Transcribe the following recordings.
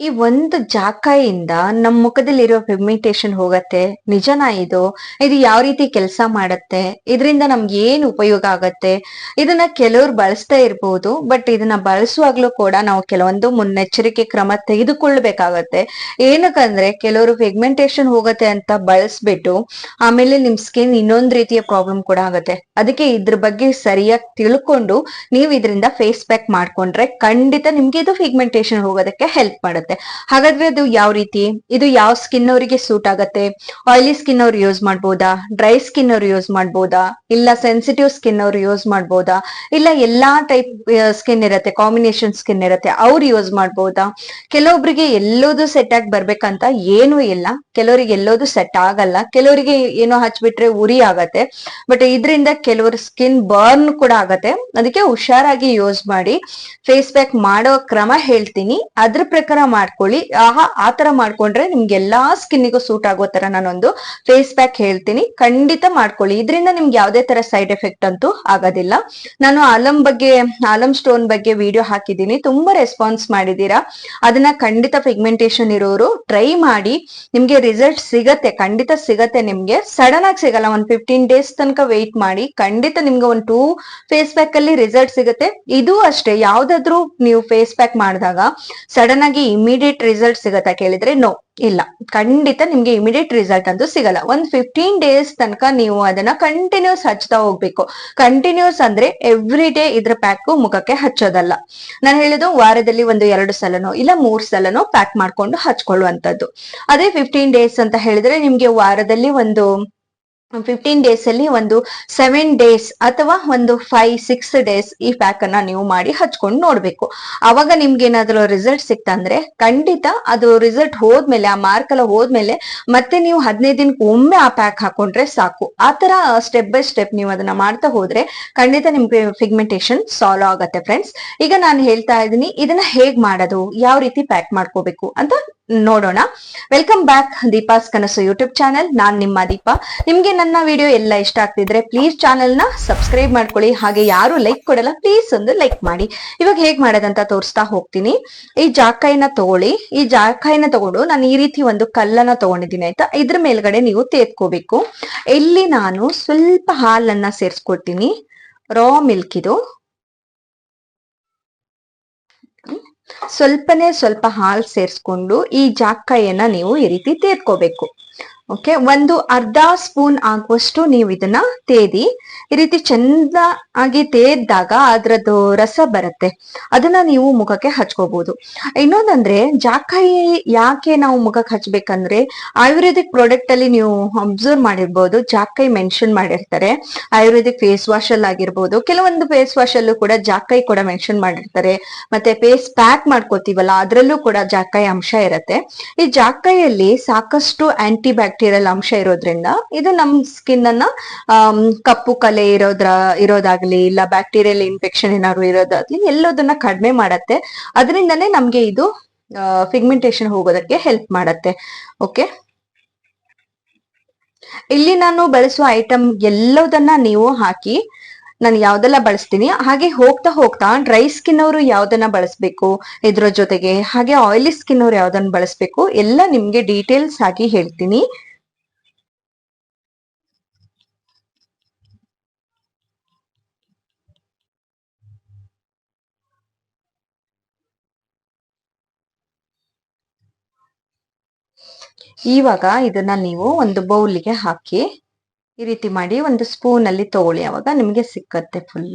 ಈ ಒಂದು ಜಾಕಾಯಿಂದ ನಮ್ ಮುಖದಲ್ಲಿರುವ ಪಿಗ್ಮೆಂಟೇಶನ್ ಹೋಗತ್ತೆ. ನಿಜನಾ ಇದು? ಇದು ಯಾವ ರೀತಿ ಕೆಲಸ ಮಾಡತ್ತೆ? ಇದರಿಂದ ನಮ್ಗೆ ಏನು ಉಪಯೋಗ ಆಗತ್ತೆ? ಇದನ್ನ ಕೆಲವ್ರು ಬಳಸ್ತಾ ಇರ್ಬೋದು, ಬಟ್ ಇದನ್ನ ಬಳಸುವಾಗ್ಲೂ ಕೂಡ ನಾವು ಕೆಲವೊಂದು ಮುನ್ನೆಚ್ಚರಿಕೆ ಕ್ರಮ ತೆಗೆದುಕೊಳ್ಬೇಕಾಗತ್ತೆ. ಏನಕ್ಕಂದ್ರೆ ಕೆಲವರು ಪಿಗ್ಮೆಂಟೇಶನ್ ಹೋಗತ್ತೆ ಅಂತ ಬಳಸ್ಬಿಟ್ಟು ಆಮೇಲೆ ನಿಮ್ ಸ್ಕಿನ್ ಇನ್ನೊಂದ್ ರೀತಿಯ ಪ್ರಾಬ್ಲಮ್ ಕೂಡ ಆಗತ್ತೆ. ಅದಕ್ಕೆ ಇದ್ರ ಬಗ್ಗೆ ಸರಿಯಾಗಿ ತಿಳ್ಕೊಂಡು ನೀವು ಇದರಿಂದ ಫೇಸ್ ಪ್ಯಾಕ್ ಮಾಡ್ಕೊಂಡ್ರೆ ಖಂಡಿತ ನಿಮ್ಗೆ ಇದು ಪಿಗ್ಮೆಂಟೇಶನ್ ಹೋಗೋದಕ್ಕೆ ಹೆಲ್ಪ್ ಮಾಡುತ್ತೆ. ಹಾಗಾದ್ರೆ ಅದು ಯಾವ ರೀತಿ? ಇದು ಯಾವ ಸ್ಕಿನ್ ಅವರಿಗೆ ಸೂಟ್ ಆಗತ್ತೆ? ಆಯಿಲಿ ಸ್ಕಿನ್ ಅವ್ರು ಯೂಸ್ ಮಾಡ್ಬೋದಾ? ಡ್ರೈ ಸ್ಕಿನ್ ಅವ್ರು ಯೂಸ್ ಮಾಡ್ಬೋದಾ? ಇಲ್ಲ ಸೆನ್ಸಿಟಿವ್ ಸ್ಕಿನ್ ಅವ್ರು ಯೂಸ್ ಮಾಡ್ಬೋದಾ? ಇಲ್ಲ ಎಲ್ಲಾ ಟೈಪ್ ಸ್ಕಿನ್ ಇರತ್ತೆ ಕಾಂಬಿನೇಷನ್ ಸ್ಕಿನ್ ಇರತ್ತೆ, ಅವ್ರು ಯೂಸ್ ಮಾಡ್ಬೋದಾ? ಕೆಲವೊಬ್ರಿಗೆ ಎಲ್ಲೋದು ಸೆಟ್ ಆಗಿ ಬರ್ಬೇಕಂತ ಏನೂ ಇಲ್ಲ. ಕೆಲವರಿಗೆ ಎಲ್ಲೋದು ಸೆಟ್ ಆಗಲ್ಲ. ಕೆಲವರಿಗೆ ಏನೋ ಹಚ್ಬಿಟ್ರೆ ಉರಿ ಆಗತ್ತೆ. ಬಟ್ ಇದರಿಂದ ಕೆಲವರು ಸ್ಕಿನ್ ಬರ್ನ್ ಕೂಡ ಆಗತ್ತೆ. ಅದಕ್ಕೆ ಹುಷಾರಾಗಿ ಯೂಸ್ ಮಾಡಿ ಫೇಸ್ ಪ್ಯಾಕ್ ಮಾಡೋ ಕ್ರಮ ಹೇಳ್ತೀನಿ. ಅದ್ರ ಪ್ರಕಾರ ಮಾಡ್ಕೊಳ್ಳಿ. ಆಹಾ ಆತರ ಮಾಡ್ಕೊಂಡ್ರೆ ನಿಮ್ಗೆ ಎಲ್ಲಾ ಸ್ಕಿನ್ನಿಗೂ ಸೂಟ್ ಆಗೋ ತರ ನಾನೊಂದು ಫೇಸ್ ಪ್ಯಾಕ್ ಹೇಳ್ತೀನಿ. ಖಂಡಿತ ಮಾಡ್ಕೊಳ್ಳಿ. ಇದರಿಂದ ನಿಮ್ಗೆ ಯಾವ್ದೇ ತರ ಸೈಡ್ ಎಫೆಕ್ಟ್ ಅಂತೂ ಆಗೋದಿಲ್ಲ. ನಾನು ಆಲಂ ಬಗ್ಗೆ, ಆಲಂ ಸ್ಟೋನ್ ಬಗ್ಗೆ ವಿಡಿಯೋ ಹಾಕಿದ್ದೀನಿ. ತುಂಬಾ ರೆಸ್ಪಾನ್ಸ್ ಮಾಡಿದೀರಾ ಅದನ್ನ ಖಂಡಿತ ಪಿಗ್ಮೆಂಟೇಶನ್ ಇರೋರು ಟ್ರೈ ಮಾಡಿ. ನಿಮ್ಗೆ ರಿಸಲ್ಟ್ ಸಿಗತ್ತೆ, ಖಂಡಿತ ಸಿಗತ್ತೆ ನಿಮ್ಗೆ. ಸಡನ್ ಆಗಿ ಸಿಗಲ್ಲ, ಒಂದ್ ಫಿಫ್ಟೀನ್ ಡೇಸ್ ತನಕ ವೆಯ್ಟ್ ಮಾಡಿ. ಖಂಡಿತ ನಿಮ್ಗೆ ಒಂದ್ ಟೂ ಫೇಸ್ ಪ್ಯಾಕ್ ಅಲ್ಲಿ ರಿಸಲ್ಟ್ ಸಿಗುತ್ತೆ. ಇದು ಅಷ್ಟೇ. ಯಾವ್ದಾದ್ರು ನೀವು ಫೇಸ್ ಪ್ಯಾಕ್ ಮಾಡಿದಾಗ ಸಡನ್ ಆಗಿ ಇಮಿಡಿಯೇಟ್ ರಿಸಲ್ಟ್ ಸಿಗತ್ತಾ ಕೇಳಿದ್ರೆ ನೋ ಇಲ್ಲ. ಖಂಡಿತ ನಿಮ್ಗೆ ಇಮಿಡಿಯೇಟ್ ರಿಸಲ್ಟ್ ಅಂತೂ ಸಿಗಲ್ಲ. ಒಂದ್ ಫಿಫ್ಟೀನ್ ಡೇಸ್ ತನಕ ನೀವು ಅದನ್ನ ಕಂಟಿನ್ಯೂಸ್ ಹಚ್ತಾ ಹೋಗ್ಬೇಕು. ಕಂಟಿನ್ಯೂಸ್ ಅಂದ್ರೆ ಎವ್ರಿ ಡೇ ಇದ್ರ ಪ್ಯಾಕ್ ಮುಖಕ್ಕೆ ಹಚ್ಚೋದಲ್ಲ. ನಾನು ಹೇಳಿದ್ದು ವಾರದಲ್ಲಿ ಒಂದು ಎರಡು ಸಲನೋ, ಇಲ್ಲ ಮೂರ್ ಸಲನೋ ಪ್ಯಾಕ್ ಮಾಡ್ಕೊಂಡು ಹಚ್ಕೊಳ್ಳುವಂತದ್ದು ಅದೇ ಫಿಫ್ಟೀನ್ ಡೇಸ್ ಅಂತ ಹೇಳಿದ್ರೆ ನಿಮ್ಗೆ ವಾರದಲ್ಲಿ ಒಂದು ಫಿಫ್ಟೀನ್ ಡೇಸ್ ಅಲ್ಲಿ ಒಂದು ಸೆವೆನ್ ಡೇಸ್ ಅಥವಾ ಒಂದು ಫೈವ್ ಸಿಕ್ಸ್ ಡೇಸ್ ಈ ಪ್ಯಾಕ್ ಅನ್ನ ನೀವು ಮಾಡಿ ಹಚ್ಕೊಂಡು ನೋಡ್ಬೇಕು. ಅವಾಗ ನಿಮ್ಗೆ ಏನಾದ್ರೂ ರಿಸಲ್ಟ್ ಸಿಕ್ತಂದ್ರೆ ಖಂಡಿತ ಅದು ರಿಸಲ್ಟ್ ಹೋದ್ಮೇಲೆ, ಆ ಮಾರ್ಕ್ ಎಲ್ಲ ಹೋದ್ಮೇಲೆ ಮತ್ತೆ ನೀವು ಹದಿನೈದು ದಿನಕ್ಕೆ ಒಮ್ಮೆ ಆ ಪ್ಯಾಕ್ ಹಾಕೊಂಡ್ರೆ ಸಾಕು. ಆತರ ಸ್ಟೆಪ್ ಬೈ ಸ್ಟೆಪ್ ನೀವು ಅದನ್ನ ಮಾಡ್ತಾ ಹೋದ್ರೆ ಖಂಡಿತ ನಿಮ್ಗೆ ಫಿಗ್ಮೆಂಟೇಶನ್ ಸಾಲ್ವ್ ಆಗತ್ತೆ ಫ್ರೆಂಡ್ಸ್ ಈಗ ನಾನು ಹೇಳ್ತಾ ಇದ್ದೀನಿ, ಇದನ್ನ ಹೇಗ್ ಮಾಡೋದು, ಯಾವ ರೀತಿ ಪ್ಯಾಕ್ ಮಾಡ್ಕೋಬೇಕು ಅಂತ ನೋಡೋಣ. ವೆಲ್ಕಮ್ ಬ್ಯಾಕ್ ದೀಪಾಸ್ ಕನಸು ಯೂಟ್ಯೂಬ್ ಚಾನೆಲ್ ನಾನ್ ನಿಮ್ಮ ದೀಪಾ. ನಿಮ್ಗೆ ನನ್ನ ವಿಡಿಯೋ ಎಲ್ಲ ಇಷ್ಟ ಆಗ್ತಿದ್ರೆ ಪ್ಲೀಸ್ ಚಾನೆಲ್ನ ಸಬ್ಸ್ಕ್ರೈಬ್ ಮಾಡ್ಕೊಳ್ಳಿ. ಹಾಗೆ ಯಾರು ಲೈಕ್ ಕೊಡಲ್ಲ ಪ್ಲೀಸ್ ಒಂದು ಲೈಕ್ ಮಾಡಿ. ಇವಾಗ ಹೇಗ್ ಮಾಡೋದಂತ ತೋರಿಸ್ತಾ ಹೋಗ್ತೀನಿ. ಈ ಜಾಕಾಯಿನ ತಗೊಳ್ಳಿ. ಈ ಜಾಕಾಯಿನ ತಗೊಂಡು ನಾನು ಈ ರೀತಿ ಒಂದು ಕಲ್ಲನ್ನ ತಗೊಂಡಿದ್ದೀನಿ, ಆಯ್ತಾ? ಇದ್ರ ಮೇಲ್ಗಡೆ ನೀವು ತೇತ್ಕೋಬೇಕು. ಇಲ್ಲಿ ನಾನು ಸ್ವಲ್ಪ ಹಾಲನ್ನ ಸೇರಿಸ್ಕೊಡ್ತೀನಿ ರಾ ಮಿಲ್ಕ್ ಇದು. ಸ್ವಲ್ಪನೇ ಸ್ವಲ್ಪ ಹಾಲು ಸೇರಿಸ್ಕೊಂಡು ಈ ಜಾಕಾಯಿಯನ್ನ ನೀವು ಈ ರೀತಿ ತೇರ್ಕೋಬೇಕು. ಓಕೆ ಒಂದು ಅರ್ಧ ಸ್ಪೂನ್ ಆಗುವಷ್ಟು ನೀವು ಇದನ್ನ ತೇದಿ, ಈ ರೀತಿ ಚಂದ ಆಗಿ ತೇದ್ದಾಗ ಅದ್ರದ್ದು ರಸ ಬರುತ್ತೆ. ಅದನ್ನ ನೀವು ಮುಖಕ್ಕೆ ಹಚ್ಕೋಬಹುದು ಇನ್ನೊಂದಂದ್ರೆ ಜಾಕಾಯಿ ಯಾಕೆ ನಾವು ಮುಖಕ್ಕೆ ಹಚ್ಬೇಕಂದ್ರೆ, ಆಯುರ್ವೇದಿಕ್ ಪ್ರಾಡಕ್ಟ್ ಅಲ್ಲಿ ನೀವು ಅಬ್ಸರ್ವ್ ಮಾಡಿರ್ಬೋದು ಜಾಕಾಯಿ ಮೆನ್ಷನ್ ಮಾಡಿರ್ತಾರೆ. ಆಯುರ್ವೇದಿಕ್ ಫೇಸ್ ವಾಶ್ ಅಲ್ಲಿ ಆಗಿರ್ಬೋದು, ಕೆಲವೊಂದು ಫೇಸ್ ವಾಶ್ ಅಲ್ಲೂ ಕೂಡ ಜಾಕಾಯಿ ಕೂಡ ಮೆನ್ಷನ್ ಮಾಡಿರ್ತಾರೆ. ಮತ್ತೆ ಫೇಸ್ ಪ್ಯಾಕ್ ಮಾಡ್ಕೋತೀವಲ್ಲ, ಅದ್ರಲ್ಲೂ ಕೂಡ ಜಾಕಾಯಿ ಅಂಶ ಇರುತ್ತೆ. ಈ ಜಾಕಾಯಿಯಲ್ಲಿ ಸಾಕಷ್ಟು ಆಂಟಿ ಬ್ಯಾಕ್ಟೀರಿಯಲ್ ಅಂಶ ಇರೋದ್ರಿಂದ ಇದು ನಮ್ ಸ್ಕಿನ್ ಅನ್ನ ಕಪ್ಪು ಕಲೆ ಇರೋದ್ರ, ಇರೋದಾಗ್ಲಿ, ಇಲ್ಲ ಬ್ಯಾಕ್ಟೀರಿಯಲ್ ಇನ್ಫೆಕ್ಷನ್ ಏನಾದ್ರು ಇರೋದಾಗ್ಲಿ ಎಲ್ಲದನ್ನ ಕಡಿಮೆ ಮಾಡತ್ತೆ. ಅದರಿಂದನೇ ನಮ್ಗೆ ಇದು ಫಿಗ್ಮೆಂಟೇಶನ್ ಹೋಗೋದಕ್ಕೆ ಹೆಲ್ಪ್ ಮಾಡತ್ತೆ. ಓಕೆ ಇಲ್ಲಿ ನಾನು ಬಳಸುವ ಐಟಮ್ ಎಲ್ಲದನ್ನ ನೀವು ಹಾಕಿ, ನಾನು ಯಾವ್ದೆಲ್ಲ ಬಳಸ್ತೀನಿ, ಹಾಗೆ ಹೋಗ್ತಾ ಹೋಗ್ತಾ ಡ್ರೈ ಸ್ಕಿನ್ ಅವರು ಯಾವ್ದನ್ನ ಬಳಸ್ಬೇಕು, ಇದ್ರ ಜೊತೆಗೆ ಹಾಗೆ ಆಯಿಲಿ ಸ್ಕಿನ್ ಅವ್ರು ಯಾವ್ದನ್ನ ಬಳಸ್ಬೇಕು, ಎಲ್ಲ ನಿಮ್ಗೆ ಡೀಟೇಲ್ಸ್ ಆಗಿ ಹೇಳ್ತೀನಿ. ಇವಾಗ ಇದನ್ನ ನೀವು ಒಂದು ಬೌಲ್ಗೆ ಹಾಕಿ ಈ ರೀತಿ ಮಾಡಿ ಒಂದು ಸ್ಪೂನಲ್ಲಿ ತಗೊಳ್ಳಿ, ಅವಾಗ ನಿಮ್ಗೆ ಸಿಕ್ಕತ್ತೆ ಫುಲ್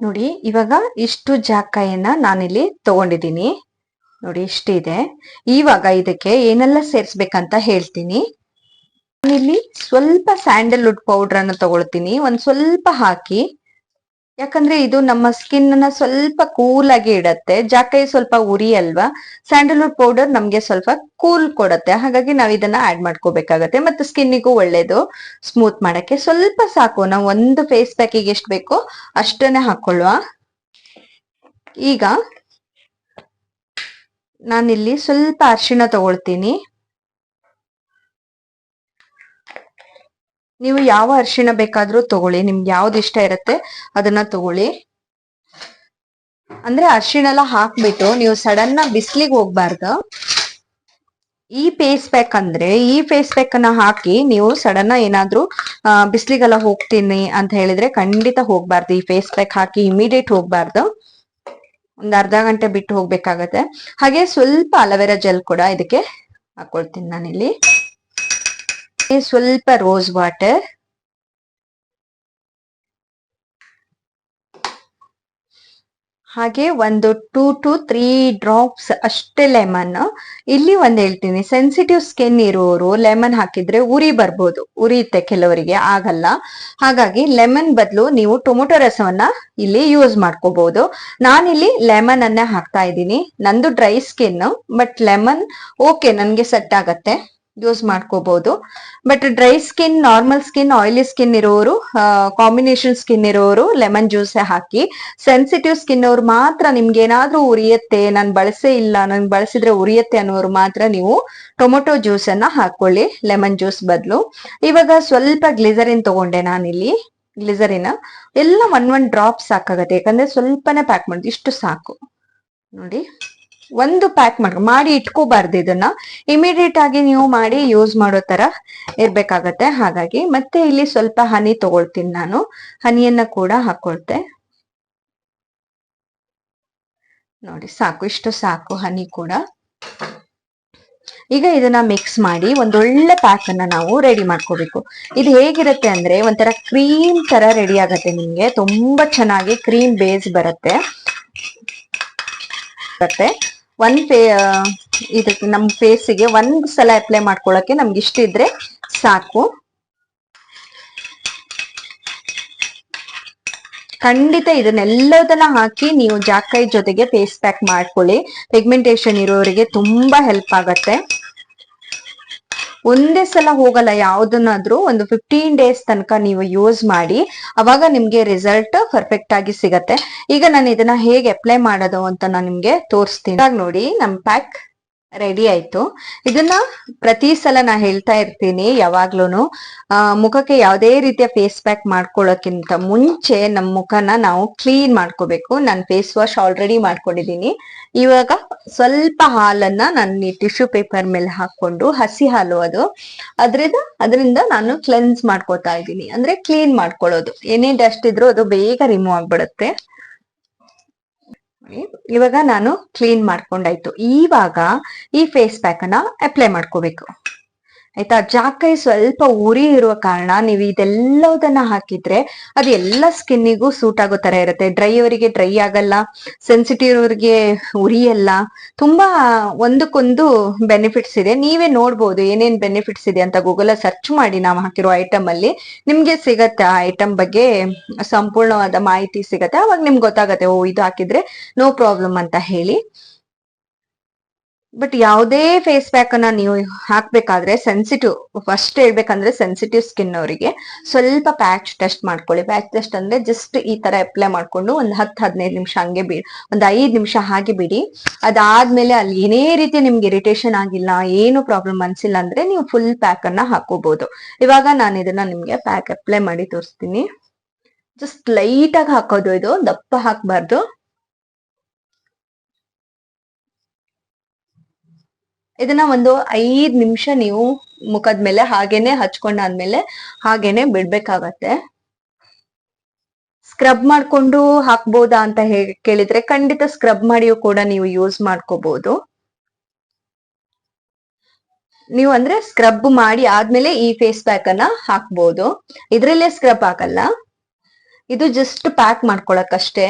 ನೋಡಿ, ಇವಾಗ ಇಷ್ಟು ಜಾಕಾಯಿನ ನಾನಿಲ್ಲಿ ತಗೊಂಡಿದ್ದೀನಿ. ನೋಡಿ, ಇಷ್ಟಿದೆ. ಇವಾಗ ಇದಕ್ಕೆ ಏನೆಲ್ಲ ಸೇರಿಸ್ಬೇಕಂತ ಹೇಳ್ತೀನಿ. ನಾನಿಲ್ಲಿ ಸ್ವಲ್ಪ ಸ್ಯಾಂಡಲ್ವುಡ್ ಪೌಡರ್ ಅನ್ನ ತಗೊಳ್ತೀನಿ. ಒಂದ್ ಸ್ವಲ್ಪ ಹಾಕಿ ಯಾಕಂದ್ರೆ ಇದು ನಮ್ಮ ಸ್ಕಿನ್ ಅನ್ನ ಸ್ವಲ್ಪ ಕೂಲ್ ಆಗಿ ಇಡತ್ತೆ. ಜಾಕೈ ಸ್ವಲ್ಪ ಉರಿ ಅಲ್ವಾ? ಸ್ಯಾಂಡಲ್ವುಡ್ ಪೌಡರ್ ನಮ್ಗೆ ಸ್ವಲ್ಪ ಕೂಲ್ ಕೊಡತ್ತೆ. ಹಾಗಾಗಿ ನಾವ್ ಇದನ್ನ ಆಡ್ ಮಾಡ್ಕೋಬೇಕಾಗತ್ತೆ. ಮತ್ತೆ ಸ್ಕಿನ್ನಿಗೂ ಒಳ್ಳೇದು. ಸ್ಮೂತ್ ಮಾಡಕ್ಕೆ ಸ್ವಲ್ಪ ಸಾಕು. ನಾವು ಒಂದು ಫೇಸ್ ಪ್ಯಾಕಿಗೆ ಎಷ್ಟು ಬೇಕೋ ಅಷ್ಟನ್ನೇ ಹಾಕೊಳ್ಳುವ. ಈಗ ನಾನಿಲ್ಲಿ ಸ್ವಲ್ಪ ಅರಿಶಿಣ ತಗೊಳ್ತೀನಿ. ನೀವು ಯಾವ ಅರಿಶಿಣ ಬೇಕಾದ್ರೂ ತಗೊಳ್ಳಿ, ನಿಮ್ಗೆ ಯಾವ್ದು ಇಷ್ಟ ಇರುತ್ತೆ ಅದನ್ನ ತಗೊಳ್ಳಿ. ಅಂದ್ರೆ ಅರಿಶಿಣ ಎಲ್ಲ ಹಾಕ್ಬಿಟ್ಟು ನೀವು ಸಡನ್ ಬಿಸ್ಲಿಗೆ ಹೋಗ್ಬಾರ್ದು. ಈ ಫೇಸ್ ಪ್ಯಾಕ್ ಅಂದ್ರೆ ಈ ಫೇಸ್ ಪ್ಯಾಕ್ ಅನ್ನ ಹಾಕಿ ನೀವು ಸಡನ್ ಏನಾದ್ರೂ ಬಿಸ್ಲಿಗೆಲ್ಲ ಹೋಗ್ತೀನಿ ಅಂತ ಹೇಳಿದ್ರೆ ಖಂಡಿತ ಹೋಗ್ಬಾರ್ದು. ಈ ಫೇಸ್ ಪ್ಯಾಕ್ ಹಾಕಿ ಇಮಿಡಿಯೇಟ್ ಹೋಗ್ಬಾರ್ದು. ಒಂದ್ ಅರ್ಧ ಗಂಟೆ ಬಿಟ್ಟು ಹೋಗ್ಬೇಕಾಗತ್ತೆ. ಹಾಗೆ ಸ್ವಲ್ಪ ಅಲವೆರಾ ಜೆಲ್ ಕೂಡ ಇದಕ್ಕೆ ಹಾಕೊಳ್ತೀನಿ ನಾನಿಲ್ಲಿ. ಸ್ವಲ್ಪ ರೋಸ್ ವಾಟರ್ ಹಾಗೆ ಒಂದು ಟೂ ಟು ತ್ರೀ ಡ್ರಾಪ್ಸ್ ಅಷ್ಟೇ ಲೆಮನ್ ಇಲ್ಲಿ ಒಂದು ಹೇಳ್ತೀನಿ ಸೆನ್ಸಿಟಿವ್ ಸ್ಕಿನ್ ಇರುವವರು ಲೆಮನ್ ಹಾಕಿದ್ರೆ ಉರಿ ಬರ್ಬೋದು. ಉರಿಯುತ್ತೆ ಕೆಲವರಿಗೆ, ಆಗಲ್ಲ. ಹಾಗಾಗಿ ಲೆಮನ್ ಬದಲು ನೀವು ಟೊಮೊಟೊ ರಸವನ್ನ ಇಲ್ಲಿ ಯೂಸ್ ಮಾಡ್ಕೋಬಹುದು ನಾನಿಲ್ಲಿ ಲೆಮನ್ ಅನ್ನೇ ಹಾಕ್ತಾ ಇದ್ದೀನಿ. ನಂದು dry skin but lemon okay ನನ್ಗೆ ಸೆಟ್ ಆಗತ್ತೆ. ಯೂಸ್ ಮಾಡ್ಕೋಬಹುದು but dry skin normal skin oily skin ಇರೋರು ಕಾಂಬಿನೇಷನ್ ಸ್ಕಿನ್ ಇರೋರು ಲೆಮನ್ ಜ್ಯೂಸ್ ಹಾಕಿ. ಸೆನ್ಸಿಟಿವ್ ಸ್ಕಿನ್ ಅವ್ರು ಮಾತ್ರ ನಿಮ್ಗೆ ಏನಾದ್ರೂ ಉರಿಯತ್ತೆ, ನಾನು ಬಳಸೇ ಇಲ್ಲ, ನನ್ ಬಳಸಿದ್ರೆ ಉರಿಯತ್ತೆ ಅನ್ನೋರು ಮಾತ್ರ ನೀವು ಟೊಮೊಟೊ ಜ್ಯೂಸ್ ಅನ್ನ ಹಾಕೊಳ್ಳಿ ಲೆಮನ್ ಜ್ಯೂಸ್ ಬದಲು. ಇವಾಗ ಸ್ವಲ್ಪ ಗ್ಲಿಸರಿನ್ ತಗೊಂಡೆ ನಾನಿಲ್ಲಿ ಗ್ಲಿಸರಿನ ಎಲ್ಲ ಒನ್ ಒನ್ ಡ್ರಾಪ್ ಸಾಕಾಗತ್ತೆ, ಯಾಕಂದ್ರೆ ಸ್ವಲ್ಪನೇ ಪ್ಯಾಕ್ ಮಾಡಿದ್ ಇಷ್ಟು ಸಾಕು. ನೋಡಿ. ಒಂದು ಪ್ಯಾಕ್ ಮಾಡ್, ಮಾಡಿ ಇಟ್ಕೋಬಾರ್ದು ಇದನ್ನ. ಇಮಿಡಿಯೇಟ್ ಆಗಿ ನೀವು ಮಾಡಿ ಯೂಸ್ ಮಾಡೋ ತರ ಇರ್ಬೇಕಾಗತ್ತೆ. ಹಾಗಾಗಿ ಮತ್ತೆ ಇಲ್ಲಿ ಸ್ವಲ್ಪ ಹನಿ ತಗೊಳ್ತೀನಿ ನಾನು. ಹನಿಯನ್ನ ಕೂಡ ಹಾಕೊಳ್ತೆ. ನೋಡಿ, ಸಾಕು, ಇಷ್ಟು ಸಾಕು ಹನಿ ಕೂಡ. ಈಗ ಇದನ್ನ ಮಿಕ್ಸ್ ಮಾಡಿ ಒಂದೊಳ್ಳೆ ಪ್ಯಾಕ್ ಅನ್ನ ನಾವು ರೆಡಿ ಮಾಡ್ಕೋಬೇಕು. ಇದು ಹೇಗಿರುತ್ತೆ ಅಂದ್ರೆ ಒಂಥರ ಕ್ರೀಮ್ ತರ ರೆಡಿ ಆಗತ್ತೆ ನಿಮ್ಗೆ. ತುಂಬಾ ಚೆನ್ನಾಗಿ ಕ್ರೀಮ್ ಬೇಸ್ ಬರುತ್ತೆ. ಬರುತ್ತೆ. ಒಂದ್ ಫೇ ಇದಕ್ಕೆ ನಮ್ ಫೇಸಿಗೆ ಒಂದ್ ಸಲ ಅಪ್ಲೈ ಮಾಡ್ಕೊಳಕ್ಕೆ ನಮ್ಗೆ ಇಷ್ಟ ಇದ್ರೆ ಸಾಕು. ಖಂಡಿತ ಇದನ್ನೆಲ್ಲದನ್ನ ಹಾಕಿ ನೀವು ಜಾಕೈ ಜೊತೆಗೆ ಫೇಸ್ ಪ್ಯಾಕ್ ಮಾಡ್ಕೊಳ್ಳಿ. ಪೆಗ್ಮೆಂಟೇಷನ್ ಇರೋರಿಗೆ ತುಂಬಾ ಹೆಲ್ಪ್ ಆಗತ್ತೆ. ಒಂದೇ ಸಲ ಹೋಗಲ್ಲ, ಯಾವ್ದನ್ನಾದ್ರೂ ಒಂದು ಫಿಫ್ಟೀನ್ ಡೇಸ್ ತನಕ ನೀವು ಯೂಸ್ ಮಾಡಿ, ಅವಾಗ ನಿಮ್ಗೆ ರಿಸಲ್ಟ್ ಪರ್ಫೆಕ್ಟ್ ಆಗಿ ಸಿಗತ್ತೆ. ಈಗ ನಾನು ಇದನ್ನ ಹೇಗೆ ಅಪ್ಲೈ ಮಾಡೋದು ಅಂತ ನಾನು ನಿಮ್ಗೆ ತೋರಿಸ್ತೀನಿ. ನೋಡಿ, ನಮ್ ಪ್ಯಾಕ್ ರೆಡಿ ಆಯ್ತು. ಇದನ್ನ ಪ್ರತಿ ಸಲ ನಾ ಹೇಳ್ತಾ ಇರ್ತೀನಿ ಯಾವಾಗ್ಲೂನು. ಮುಖಕ್ಕೆ ಯಾವುದೇ ರೀತಿಯ ಫೇಸ್ ಪ್ಯಾಕ್ ಮಾಡ್ಕೊಳ್ಳೋಕ್ಕಿಂತ ಮುಂಚೆ ನಮ್ಮ ಮುಖನ ನಾವು ಕ್ಲೀನ್ ಮಾಡ್ಕೋಬೇಕು. ನಾನು ಫೇಸ್ ವಾಶ್ ಆಲ್ರೆಡಿ ಮಾಡ್ಕೊಂಡಿದೀನಿ. ಇವಾಗ ಸ್ವಲ್ಪ ಹಾಲನ್ನ ನಾನು ಟಿಶ್ಯೂ ಪೇಪರ್ ಮೇಲೆ ಹಾಕೊಂಡು ಹಸಿ ಹಾಲು ಅದು. ಅದ್ರಿಂದ, ಅದರಿಂದ ನಾನು ಕ್ಲೆನ್ಸ್ ಮಾಡ್ಕೋತಾ ಇದ್ದೀನಿ. ಅಂದ್ರೆ ಕ್ಲೀನ್ ಮಾಡ್ಕೊಳ್ಳೋದು. ಏನೇ ಡಸ್ಟ್ ಇದ್ರೂ ಅದು ಬೇಗ ರಿಮೂವ್ ಆಗ್ಬಿಡುತ್ತೆ. ಇವಾಗ ನಾನು ಕ್ಲೀನ್ ಮಾಡ್ಕೊಂಡಾಯ್ತು. ಈವಾಗ ಈ ಫೇಸ್ ಪ್ಯಾಕ್ ಅನ್ನ ಅಪ್ಲೈ ಮಾಡ್ಕೋಬೇಕು. ಆಯ್ತಾ? ಜಾಕೈ ಸ್ವಲ್ಪ ಉರಿ ಇರುವ ಕಾರಣ ನೀವು ಇದೆಲ್ಲದನ್ನ ಹಾಕಿದ್ರೆ ಅದು ಎಲ್ಲ ಸ್ಕಿನ್ನಿಗೂ ಸೂಟ್ ಆಗೋ ತರ ಇರುತ್ತೆ. ಡ್ರೈ ಅವರಿಗೆ ಡ್ರೈ ಆಗಲ್ಲ, ಸೆನ್ಸಿಟಿವ್ ಅವರಿಗೆ ಉರಿಯಲ್ಲ, ತುಂಬಾ ಒಂದಕ್ಕೊಂದು ಬೆನಿಫಿಟ್ಸ್ ಇದೆ. ನೀವೇ ನೋಡ್ಬೋದು ಏನೇನ್ ಬೆನಿಫಿಟ್ಸ್ ಇದೆ ಅಂತ ಗೂಗಲ್ ಸರ್ಚ್ ಮಾಡಿ ನಾವು ಹಾಕಿರೋ ಐಟಮ್ ಅಲ್ಲಿ ನಿಮ್ಗೆ ಸಿಗತ್ತೆ ಆ ಐಟಮ್ ಬಗ್ಗೆ ಸಂಪೂರ್ಣವಾದ ಮಾಹಿತಿ ಸಿಗತ್ತೆ. ಅವಾಗ ನಿಮ್ಗೆ ಗೊತ್ತಾಗತ್ತೆ, ಓ, ಇದು ಹಾಕಿದ್ರೆ ನೋ ಪ್ರಾಬ್ಲಮ್ ಅಂತ ಹೇಳಿ. ಬಟ್ ಯಾವುದೇ ಫೇಸ್ ಪ್ಯಾಕ್ ಅನ್ನ ನೀವು ಹಾಕ್ಬೇಕಾದ್ರೆ ಸೆನ್ಸಿಟಿವ್ ಫಸ್ಟ್ ಹೇಳ್ಬೇಕಂದ್ರೆ ಸೆನ್ಸಿಟಿವ್ ಸ್ಕಿನ್ ಅವರಿಗೆ ಸ್ವಲ್ಪ ಪ್ಯಾಚ್ ಟೆಸ್ಟ್ ಮಾಡ್ಕೊಳ್ಳಿ. ಪ್ಯಾಚ್ ಟೆಸ್ಟ್ ಅಂದ್ರೆ ಜಸ್ಟ್ ಈ ತರ ಅಪ್ಲೈ ಮಾಡ್ಕೊಂಡು ಒಂದ್ ಹತ್ತು, ಹದಿನೈದು ನಿಮಿಷ ಹಂಗೆ ಬಿಡಿ ಒಂದ್ ಐದು ನಿಮಿಷ ಹಾಗೆ ಬಿಡಿ. ಅದಾದ್ಮೇಲೆ ಅಲ್ಲಿ ಏನೇ ರೀತಿ ನಿಮ್ಗೆ ಇರಿಟೇಷನ್ ಆಗಿಲ್ಲ, ಏನು ಪ್ರಾಬ್ಲಮ್ ಅನ್ಸಿಲ್ಲ ಅಂದ್ರೆ ನೀವು ಫುಲ್ ಪ್ಯಾಕ್ ಅನ್ನ ಹಾಕೋಬಹುದು ಇವಾಗ ನಾನು ಇದನ್ನ ನಿಮ್ಗೆ ಪ್ಯಾಕ್ ಅಪ್ಲೈ ಮಾಡಿ ತೋರಿಸ್ತೀನಿ. ಜಸ್ಟ್ ಲೈಟ್ ಆಗಿ ಹಾಕೋದು ಇದು, ದಪ್ಪ ಹಾಕ್ಬಾರ್ದು. ಇದನ್ನ ಒಂದು ಐದ್ ನಿಮಿಷ ನೀವು ಮುಖದ ಮೇಲೆ ಹಾಗೇನೆ ಹಚ್ಕೊಂಡಾದ್ಮೇಲೆ ಹಾಗೇನೆ ಬಿಡ್ಬೇಕಾಗತ್ತೆ. ಸ್ಕ್ರಬ್ ಮಾಡ್ಕೊಂಡು ಹಾಕ್ಬೋದಾ ಅಂತ ಹೇ ಕೇಳಿದ್ರೆ ಖಂಡಿತ ಸ್ಕ್ರಬ್ ಮಾಡಿಯೂ ಕೂಡ ನೀವು ಯೂಸ್ ಮಾಡ್ಕೋಬಹುದು ನೀವು ಅಂದ್ರೆ ಸ್ಕ್ರಬ್ ಮಾಡಿ ಆದ್ಮೇಲೆ ಈ ಫೇಸ್ ಪ್ಯಾಕ್ ಅನ್ನ ಹಾಕ್ಬೋದು. ಇದ್ರಲ್ಲೇ ಸ್ಕ್ರಬ್ ಆಗಲ್ಲ. ಇದು ಜಸ್ಟ್ ಪ್ಯಾಕ್ ಮಾಡ್ಕೊಳಕ್ಕಷ್ಟೇ.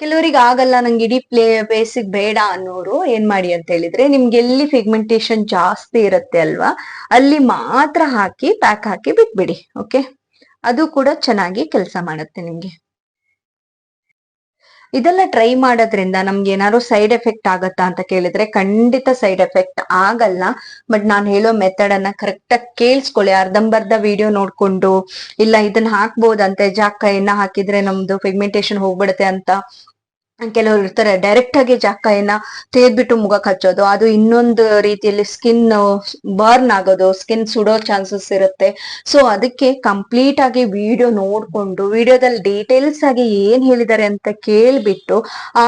ಕೆಲವರಿಗೆ ಆಗಲ್ಲ ನಂಗೆ ಇಡೀ ಪ್ಲೇ, ಬೇಸಿಗೆ ಬೇಡ ಅನ್ನೋರು ಏನ್ ಮಾಡಿ ಅಂತ ಹೇಳಿದ್ರೆ, ನಿಮ್ಗೆ ಎಲ್ಲಿ ಫಿಗ್ಮೆಂಟೇಶನ್ ಜಾಸ್ತಿ ಇರುತ್ತೆ ಅಲ್ವಾ, ಅಲ್ಲಿ ಮಾತ್ರ ಹಾಕಿ ಪ್ಯಾಕ್ ಹಾಕಿ ಬಿಟ್ಬಿಡಿ ಓಕೆ ಅದು ಕೂಡ ಚೆನ್ನಾಗಿ ಕೆಲಸ ಮಾಡುತ್ತೆ ನಿಮ್ಗೆ. ಇದೆಲ್ಲ ಟ್ರೈ ಮಾಡೋದ್ರಿಂದ ನಮ್ಗೆ ಏನಾದ್ರು ಸೈಡ್ ಎಫೆಕ್ಟ್ ಆಗತ್ತಾ ಅಂತ ಕೇಳಿದ್ರೆ ಖಂಡಿತ ಸೈಡ್ ಎಫೆಕ್ಟ್ ಆಗಲ್ಲ. ಬಟ್ ನಾನು ಹೇಳೋ ಮೆಥಡ್ ಅನ್ನ ಕರೆಕ್ಟ್ ಆಗಿ ಕೇಳಿಸ್ಕೊಳ್ಳಿ. ಅರ್ಧಂಬರ್ಧ ವಿಡಿಯೋ ನೋಡ್ಕೊಂಡು, ಇಲ್ಲ ಇದನ್ನ ಹಾಕ್ಬೋದಂತೆ, ಜಾಕ ಎಣ್ಣ ಹಾಕಿದ್ರೆ ನಮ್ದು ಫಿಗ್ಮೆಂಟೇಶನ್ ಹೋಗ್ಬಿಡುತ್ತೆ ಅಂತ ಕೆಲವರು ಇರ್ತಾರೆ ಡೈರೆಕ್ಟ್ ಆಗಿ ಜಾಕಾಯನ್ನ ತೆಗೆದ್ಬಿಟ್ಟು ಮುಖಕ್ಕೆ ಹಚ್ಚೋದು ಅದು ಇನ್ನೊಂದು ರೀತಿಯಲ್ಲಿ ಸ್ಕಿನ್ ಬರ್ನ್ ಆಗೋದು ಸ್ಕಿನ್ ಸುಡೋ ಚಾನ್ಸಸ್ ಇರುತ್ತೆ. ಸೊ ಅದಕ್ಕೆ ಕಂಪ್ಲೀಟ್ ಆಗಿ ವಿಡಿಯೋ ನೋಡ್ಕೊಂಡು ವಿಡಿಯೋದಲ್ಲಿ ಡೀಟೇಲ್ಸ್ ಆಗಿ ಏನ್ ಹೇಳಿದ್ದಾರೆ ಅಂತ ಕೇಳ್ಬಿಟ್ಟು,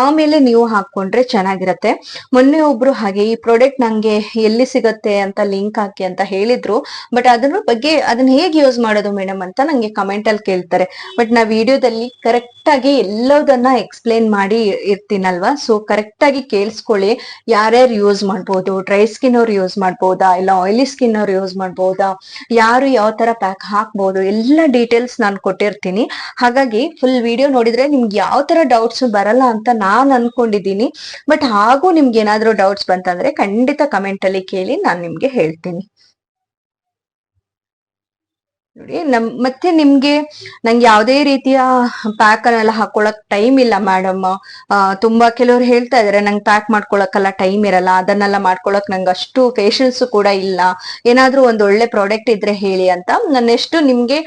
ಆಮೇಲೆ ನೀವು ಹಾಕೊಂಡ್ರೆ ಚೆನ್ನಾಗಿರತ್ತೆ. ಮೊನ್ನೆ ಒಬ್ರು ಹಾಗೆ, ಈ ಪ್ರಾಡಕ್ಟ್ ನಂಗೆ ಎಲ್ಲಿ ಸಿಗತ್ತೆ ಅಂತ ಲಿಂಕ್ ಹಾಕಿ ಅಂತ ಹೇಳಿದ್ರು. ಬಟ್ ಅದ್ರ ಬಗ್ಗೆ ಅದನ್ನ ಹೇಗೆ ಯೂಸ್ ಮಾಡೋದು ಮೇಡಮ್ ಅಂತ ನಂಗೆ ಕಮೆಂಟ್ ಅಲ್ಲಿ ಕೇಳ್ತಾರೆ. ಬಟ್ ನಾ ವಿಡಿಯೋದಲ್ಲಿ ಕರೆಕ್ಟ್ ಆಗಿ ಎಲ್ಲದನ್ನ ಎಕ್ಸ್ಪ್ಲೇನ್ ಮಾಡಿ ಇರ್ತೀನಲ್ವಾ? ಸೊ ಕರೆಕ್ಟ್ ಆಗಿ ಕೇಳಿಸ್ಕೊಳ್ಳಿ. ಯಾರ್ಯಾರು ಯೂಸ್ ಮಾಡ್ಬೋದು? ಡ್ರೈ ಸ್ಕಿನ್ ಅವ್ರು ಯೂಸ್ ಮಾಡ್ಬೋದಾ? ಇಲ್ಲ ಆಯಿಲಿ ಸ್ಕಿನ್ ಅವ್ರು ಯೂಸ್ ಮಾಡ್ಬೋದಾ? ಯಾರು ಯಾವ ತರ ಪ್ಯಾಕ್ ಹಾಕ್ಬೋದು? ಎಲ್ಲ ಡೀಟೇಲ್ಸ್ ನಾನು ಕೊಟ್ಟಿರ್ತೀನಿ. ಹಾಗಾಗಿ ಫುಲ್ ವಿಡಿಯೋ ನೋಡಿದ್ರೆ ನಿಮ್ಗೆ ಯಾವ ತರ ಡೌಟ್ಸ್ ಬರಲ್ಲ ಅಂತ ನಾನು ಅನ್ಕೊಂಡಿದ್ದೀನಿ. ಬಟ್ ಹಾಗೂ ನಿಮ್ಗೆ ಏನಾದ್ರೂ ಡೌಟ್ಸ್ ಬಂತಂದ್ರೆ ಖಂಡಿತ ಕಮೆಂಟ್ ಅಲ್ಲಿ ಕೇಳಿ ನಾನು ನಿಮ್ಗೆ ಹೇಳ್ತೀನಿ. ನೋಡಿ, ನಮ್, ಮತ್ತೆ ನಿಮ್ಗೆ ನಂಗೆ ಯಾವುದೇ ರೀತಿಯ ಪ್ಯಾಕ್ ಅನ್ನೆಲ್ಲ ಹಾಕೊಳಕ್ ಟೈಮ್ ಇಲ್ಲ ಮೇಡಮ್ ತುಂಬಾ ಕೆಲವ್ರು ಹೇಳ್ತಾ ಇದಾರೆ, ನಂಗೆ ಪ್ಯಾಕ್ ಮಾಡ್ಕೊಳಕ್ಕೆಲ್ಲ ಟೈಮ್ ಇರಲ್ಲ, ಅದನ್ನೆಲ್ಲ ಮಾಡ್ಕೊಳಕ್ ನಂಗೆ ಅಷ್ಟು ಪೇಶನ್ಸ್ ಕೂಡ ಇಲ್ಲ. ಏನಾದ್ರೂ ಒಂದ್ ಒಳ್ಳೆ ಪ್ರಾಡಕ್ಟ್ ಇದ್ರೆ ಹೇಳಿ ಅಂತ. ನಾನು ನೆಕ್ಸ್ಟ್ ನಿಮ್ಗೆ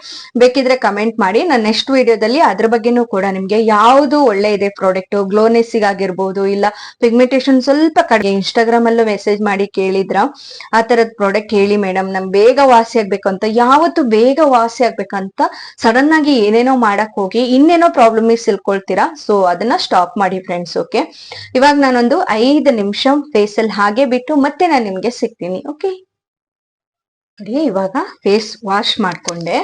ಬೇಕಿದ್ರೆ ಕಮೆಂಟ್ ಮಾಡಿ ನಾನು ನೆಕ್ಸ್ಟ್ ವಿಡಿಯೋದಲ್ಲಿ ಅದ್ರ ಬಗ್ಗೆನೂ ಕೂಡ ನಿಮ್ಗೆ ಯಾವ್ದು ಒಳ್ಳೆ ಇದೆ ಪ್ರಾಡಕ್ಟ್ ಗ್ಲೋನೆಸ್ಸಿಗೆ ಆಗಿರ್ಬೋದು ಇಲ್ಲ ಪಿಗ್ಮೆಂಟೇಶನ್ ಸ್ವಲ್ಪ ಕಡಿಮೆ ಇನ್ಸ್ಟಾಗ್ರಾಮ್ ಅಲ್ಲೂ ಮೆಸೇಜ್ ಮಾಡಿ ಕೇಳಿದ್ರ, ಆ ತರದ್ ಪ್ರಾಡಕ್ಟ್ ಹೇಳಿ ಮೇಡಮ್ ನಮ್ ಬೇಗ ವಾಸಿ ಆಗ್ಬೇಕು ಅಂತ, ಯಾವತ್ತು ಬೇಗ ವಾಸಿ ಆಗ್ಬೇಕಂತ ಸಡನ್ ಆಗಿ ಏನೇನೋ ಮಾಡಕ್ ಹೋಗಿ ಇನ್ನೇನೋ ಪ್ರಾಬ್ಲಮ್ ಸಿಲ್ಕೊಳ್ತೀರಾ? ಸೊ ಅದನ್ನ ಸ್ಟಾಪ್ ಮಾಡಿ ಫ್ರೆಂಡ್ಸ್ ಓಕೆ ಇವಾಗ ನಾನೊಂದು ಐದು ನಿಮಿಷ ಫೇಸ್ ಅಲ್ಲಿ ಹಾಗೆ ಬಿಟ್ಟು ಮತ್ತೆ ನಾನು ನಿಮ್ಗೆ ಸಿಗ್ತೀನಿ ಓಕೆ ಇವಾಗ ಫೇಸ್ ವಾಶ್ ಮಾಡ್ಕೊಂಡೆ.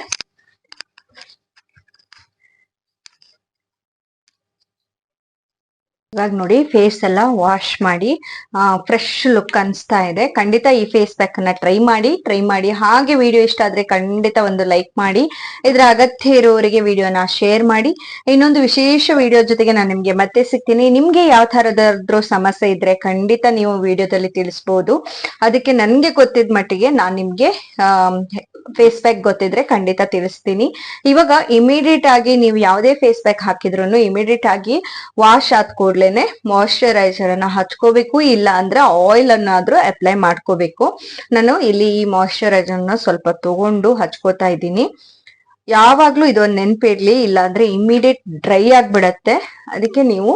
ಇವಾಗ ನೋಡಿ ಫೇಸ್ ಎಲ್ಲ ವಾಶ್ ಮಾಡಿ ಫ್ರೆಶ್ ಲುಕ್ ಅನ್ಸ್ತಾ ಇದೆ. ಖಂಡಿತ ಈ ಫೇಸ್ ಪ್ಯಾಕ್ ಅನ್ನ ಟ್ರೈ ಮಾಡಿ ಟ್ರೈ ಮಾಡಿ. ಹಾಗೆ ವಿಡಿಯೋ ಇಷ್ಟ ಆದ್ರೆ ಖಂಡಿತ ಒಂದು ಲೈಕ್ ಮಾಡಿ. ಇದ್ರ ಅಗತ್ಯ ಇರುವವರಿಗೆ ವಿಡಿಯೋನ ಶೇರ್ ಮಾಡಿ. ಇನ್ನೊಂದು ವಿಶೇಷ ವಿಡಿಯೋ ಜೊತೆಗೆ ನಾನು ನಿಮ್ಗೆ ಮತ್ತೆ ಸಿಗ್ತೀನಿ. ನಿಮ್ಗೆ ಯಾವ ತರದಾದ್ರೂ ಸಮಸ್ಯೆ ಇದ್ರೆ ಖಂಡಿತ ನೀವು ವಿಡಿಯೋದಲ್ಲಿ ತಿಳಿಸ್ಬೋದು. ಅದಕ್ಕೆ ನನ್ಗೆ ಗೊತ್ತಿದ್ ಮಟ್ಟಿಗೆ ನಾನ್ ನಿಮ್ಗೆ ಫೇಸ್ ಪ್ಯಾಕ್ ಗೊತ್ತಿದ್ರೆ ಖಂಡಿತ ತಿಳಿಸ್ತೀನಿ. ಇವಾಗ ಇಮಿಡಿಯೇಟ್ ಆಗಿ ನೀವು ಯಾವುದೇ ಫೇಸ್ ಪ್ಯಾಕ್ ಹಾಕಿದ್ರು ಇಮಿಡಿಯೇಟ್ ಆಗಿ ವಾಶ್ ಆದ ಕೂಡ್ಲೇನೆ ಮಾಯಶ್ಚರೈಸರ್ ಅನ್ನ ಹಚ್ಕೋಬೇಕು, ಇಲ್ಲ ಅಂದ್ರೆ ಆಯಿಲ್ ಅನ್ನಾದ್ರೂ ಅಪ್ಲೈ ಮಾಡ್ಕೋಬೇಕು. ನಾನು ಇಲ್ಲಿ ಈ ಮಾಯಶ್ಚರೈಸರ್ ಅನ್ನ ಸ್ವಲ್ಪ ತಗೊಂಡು ಹಚ್ಕೋತಾ ಇದ್ದೀನಿ. ಯಾವಾಗ್ಲೂ ಇದೊಂದು ನೆನ್ಪಿಡ್ಲಿ ಇಲ್ಲ ಅಂದ್ರೆ ಇಮಿಡಿಯೇಟ್ ಡ್ರೈ ಆಗ್ಬಿಡತ್ತೆ. ಅದಕ್ಕೆ ನೀವು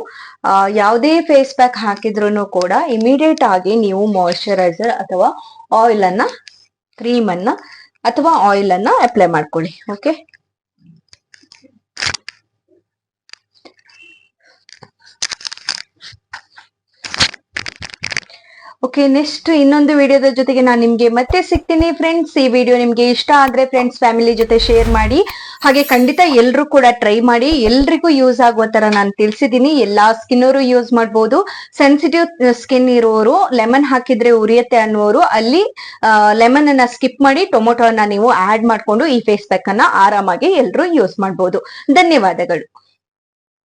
ಯಾವುದೇ ಫೇಸ್ ಪ್ಯಾಕ್ ಹಾಕಿದ್ರು ಕೂಡ ಇಮಿಡಿಯೇಟ್ ಆಗಿ ನೀವು ಮಾಯಶ್ಚರೈಸರ್ ಅಥವಾ ಆಯಿಲ್ ಅನ್ನ ಕ್ರೀಮ್ ಅನ್ನ ಅಥವಾ ಆಯಿಲ್ ಅನ್ನ ಅಪ್ಲೈ ಮಾಡ್ಕೊಳ್ಳಿ ಓಕೆ ಓಕೆ ನೆಕ್ಸ್ಟ್ ಇನ್ನೊಂದು ವಿಡಿಯೋದ ಜೊತೆಗೆ ನಾನು ನಿಮ್ಗೆ ಮತ್ತೆ ಸಿಗ್ತೀನಿ ಫ್ರೆಂಡ್ಸ್ ಈ ವಿಡಿಯೋ ನಿಮ್ಗೆ ಇಷ್ಟ ಆದ್ರೆ ಫ್ರೆಂಡ್ಸ್ ಫ್ಯಾಮಿಲಿ ಜೊತೆ ಶೇರ್ ಮಾಡಿ. ಹಾಗೆ ಖಂಡಿತ ಎಲ್ರು ಕೂಡ ಟ್ರೈ ಮಾಡಿ. ಎಲ್ರಿಗೂ ಯೂಸ್ ಆಗುವ ತರ ನಾನು ತಿಳಿಸಿದೀನಿ. ಎಲ್ಲಾ ಸ್ಕಿನ್ ಅವರು ಯೂಸ್ ಮಾಡ್ಬೋದು. ಸೆನ್ಸಿಟಿವ್ ಸ್ಕಿನ್ ಇರುವವರು ಲೆಮನ್ ಹಾಕಿದ್ರೆ ಉರಿಯತ್ತೆ ಅನ್ನುವರು ಅಲ್ಲಿ ಲೆಮನ್ ಅನ್ನ ಸ್ಕಿಪ್ ಮಾಡಿ ಟೊಮೊಟೊ ಅನ್ನ ನೀವು ಆಡ್ ಮಾಡ್ಕೊಂಡು ಈ ಫೇಸ್ ಪ್ಯಾಕ್ ಅನ್ನ ಆರಾಮಾಗಿ ಎಲ್ಲರೂ ಯೂಸ್ ಮಾಡ್ಬೋದು. ಧನ್ಯವಾದಗಳು.